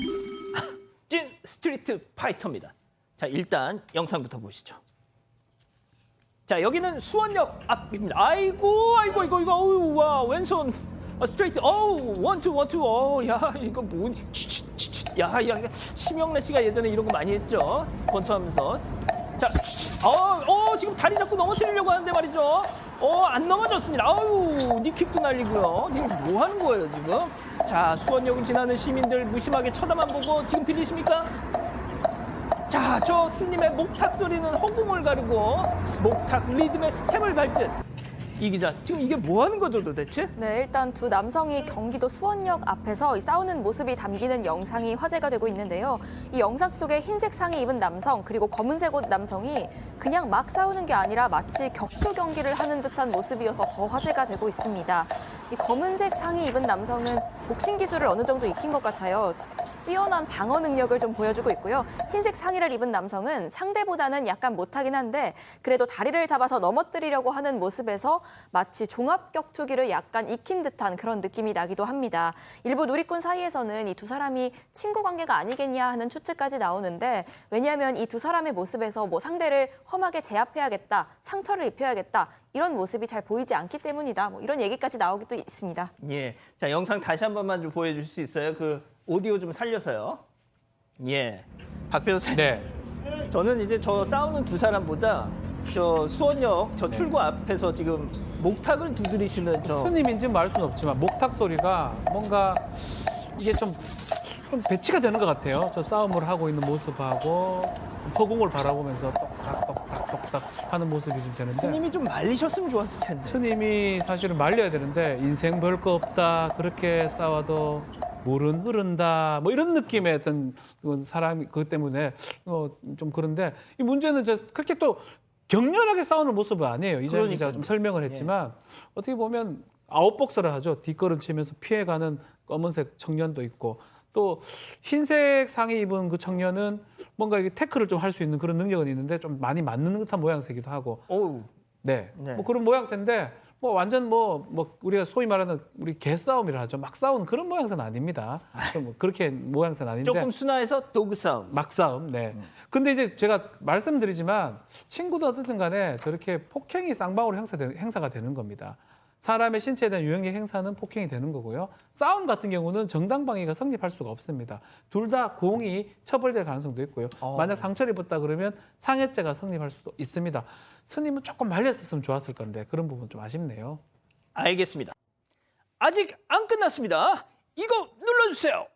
찐 스트리트 파이터입니다. 자, 일단 영상부터 보시죠. 자, 여기는 수원역 앞입니다. 아이고, 아이고, 이거, 이거, 어우, 와, 왼손, 어, 스트레이트, 어우, 원투, 원투, 어우, 야, 이거 뭐니, 치치치치, 야, 야, 심영래 씨가 예전에 이런 거 많이 했죠. 권투하면서. 자, 어, 어, 지금 다리 잡고 넘어뜨리려고 하는데 말이죠. 어, 안 넘어졌습니다. 아유, 니킥도 날리고요. 이거 뭐 하는 거예요, 지금? 자, 수원역을 지나는 시민들 무심하게 쳐다만 보고 지금 들리십니까? 자, 저 스님의 목탁 소리는 허공을 가르고 목탁 리듬의 스텝을 밟듯 이 기자 지금 이게 뭐 하는 거죠 도대체? 네, 일단 두 남성이 경기도 수원역 앞에서 이 싸우는 모습이 담기는 영상이 화제가 되고 있는데요. 이 영상 속에 흰색 상의 입은 남성 그리고 검은색 옷 남성이 그냥 막 싸우는 게 아니라 마치 격투 경기를 하는 듯한 모습이어서 더 화제가 되고 있습니다. 이 검은색 상의 입은 남성은 복싱 기술을 어느 정도 익힌 것 같아요. 뛰어난 방어 능력을 좀 보여주고 있고요. 흰색 상의를 입은 남성은 상대보다는 약간 못하긴 한데 그래도 다리를 잡아서 넘어뜨리려고 하는 모습에서 마치 종합 격투기를 약간 익힌 듯한 그런 느낌이 나기도 합니다. 일부 누리꾼 사이에서는 이 두 사람이 친구 관계가 아니겠냐 하는 추측까지 나오는데 왜냐하면 이 두 사람의 모습에서 뭐 상대를 험하게 제압해야겠다, 상처를 입혀야겠다 이런 모습이 잘 보이지 않기 때문이다. 뭐 이런 얘기까지 나오기도 있습니다. 예, 자 영상 다시 한 번만 좀 보여줄 수 있어요? 그 오디오 좀 살려서요. 예, 박 변호사님. 네. 저는 이제 저 싸우는 두 사람보다 저 수원역 저 네. 출구 앞에서 지금 목탁을 두드리시는 저 스님인지 말 수는 없지만 목탁 소리가 뭔가 이게 좀, 좀 배치가 되는 것 같아요. 저 싸움을 하고 있는 모습하고 허공을 바라보면서 똑딱 똑딱 똑딱 하는 모습이 좀 되는데 스님이 좀 말리셨으면 좋았을 텐데. 스님이 사실은 말려야 되는데 인생 별거 없다 그렇게 싸워도 물은 흐른다 뭐 이런 느낌의 어떤 그 사람이 그것 때문에 어, 좀 그런데 이 문제는 저 그렇게 또 격렬하게 싸우는 모습은 아니에요 이재현 기자가 좀. 설명을 했지만 어떻게 보면 아웃복서를 하죠 뒷걸음 치면서 피해가는 검은색 청년도 있고 또 흰색 상의 입은 그 청년은 뭔가 이게 태클을 좀 할 수 있는 그런 능력은 있는데 좀 많이 맞는 듯한 모양새기도 하고 어우, 네. 네. 뭐 그런 모양새인데 뭐 완전 뭐, 뭐 우리가 소위 말하는 우리 개싸움이라 하죠. 막 싸우는 그런 모양새는 아닙니다. 좀 그렇게 모양새는 아닌데 조금 순화해서 도그 싸움. 막 싸움. 네. 근데 이제 제가 말씀드리지만 친구도 어쨌든 간에 저렇게 폭행이 쌍방으로 행사 행사가 되는 겁니다. 사람의 신체에 대한 유형의 행사는 폭행이 되는 거고요. 싸움 같은 경우는 정당방위가 성립할 수가 없습니다. 둘 다 공이 처벌될 가능성도 있고요. 어. 만약 상처를 입었다 그러면 상해죄가 성립할 수도 있습니다. 스님은 조금 말렸었으면 좋았을 건데 그런 부분 좀 아쉽네요. 알겠습니다. 아직 안 끝났습니다. 이거 눌러주세요.